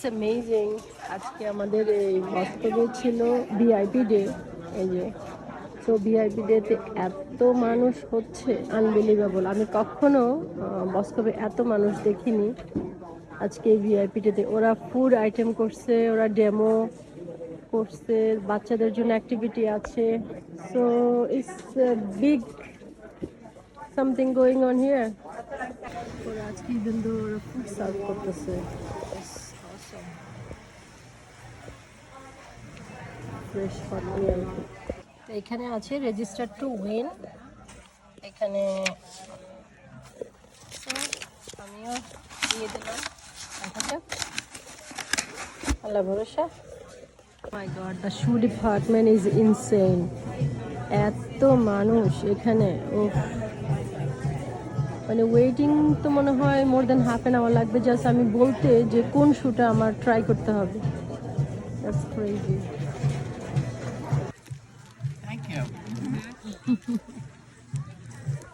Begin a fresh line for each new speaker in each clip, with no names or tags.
It's amazing আজকে আমাদের এই বাস্তবে ছিল ভিআইপি ডে এই যে। তো ভিআইপি ডেতে এত মানুষ হচ্ছে আনবিলিভেবল আমি কখনো বাস্তবে এত মানুষ দেখিনি আজকে ভিআইপি ডেতে ওরা ফুড আইটেম করছে, ওরা ডেমো করছে, বাচ্চাদের জন্য অ্যাক্টিভিটি আছে। So it's big something going on here ওরা আজকে ওরা ফুড সার্ভ করতেছে। ফ্রেশ তো এখানে আছে রেজিস্টার টু উইন এখানে আমিও দিয়ে দিলাম। দেখা যাক আল্লাহ ভরসা। My god the shoe department is insane এত মানুষ এখানে ও মানে ওয়েটিং তো মনে হয় more than half an hour লাগবে। জাস্ট আমি বলতে যে কোন শুটা আমার ট্রাই করতে হবে। That's crazy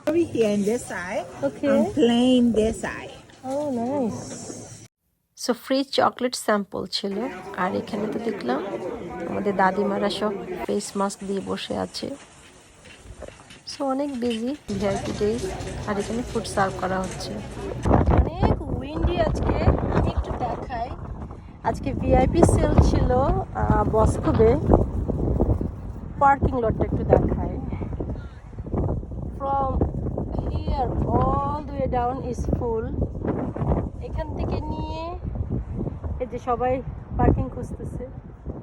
Over here in this side
okay
and plain this side.
Oh nice so free chocolate sample ছিল। আর এখানে তো দেখলাম আমাদের দাদিমারা সব ফেস মাস্ক দিয়ে বসে আছে। সো অনেক বিজি ভিআইপি ডে আর এখানে ফুড সার্ভ করা হচ্ছে। অনেক উইন্ডি আজকে আমি একটু দেখাই। আজকে ভিআইপি সেল ছিল বস্কোবে পার্কিং লটটা একটু দেখাই। From here all the way down is full এখান থেকে নিয়ে এই যে সবাই পার্কিং খুঁজতেছে,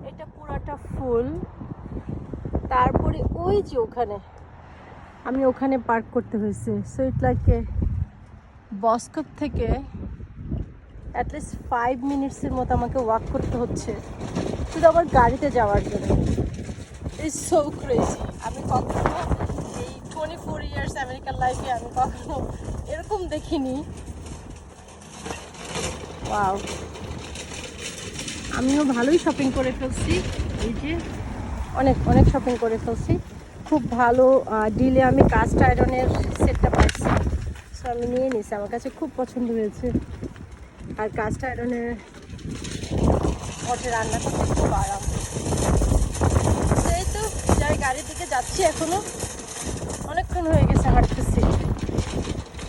এটা পুরাটা ফুল তারপরে ওই যে ওখানে, আমি ওখানে পার্ক করতে হয়েছে। সো ইট লাইক বস্কপ থেকে অ্যাটলিস্ট ফাইভ মিনিটসের মতো আমাকে ওয়াক করতে হচ্ছে। শুধু আমার গাড়িতে যাওয়ার জন্য। ইটস সো ক্রেজি আমি কখনো ইয়ার্স লাইফে আমি কখনো এরকম দেখিনি। ওয়াও আমিও ভালোই শপিং করে ফেলছি। এই যে অনেক অনেক শপিং করে ফেলছি। খুব ভালো ডিলে আমি কাস্ট আয়রনের সেটটা পাচ্ছি। সো আমি নিয়ে নিছি। আমার কাছে খুব পছন্দ হয়েছে। আর কাস্ট আয়রনের ওঠে রান্না করতে খুব আরাম। সেই তো, যাই গাড়ির দিকে যাচ্ছি এখনও। অনেকক্ষণ হয়ে গেছে।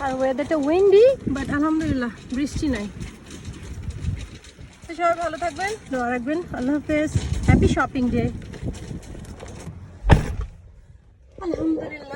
আর ওয়েদারটা উইন্ডি বাট আলহামদুলিল্লাহ বৃষ্টি নাই। তো সবাই ভালো থাকবেন। দোয়া রাখবেন আল্লাহ হাফেজ। হ্যাপি শপিং ডে আলহামদুলিল্লাহ।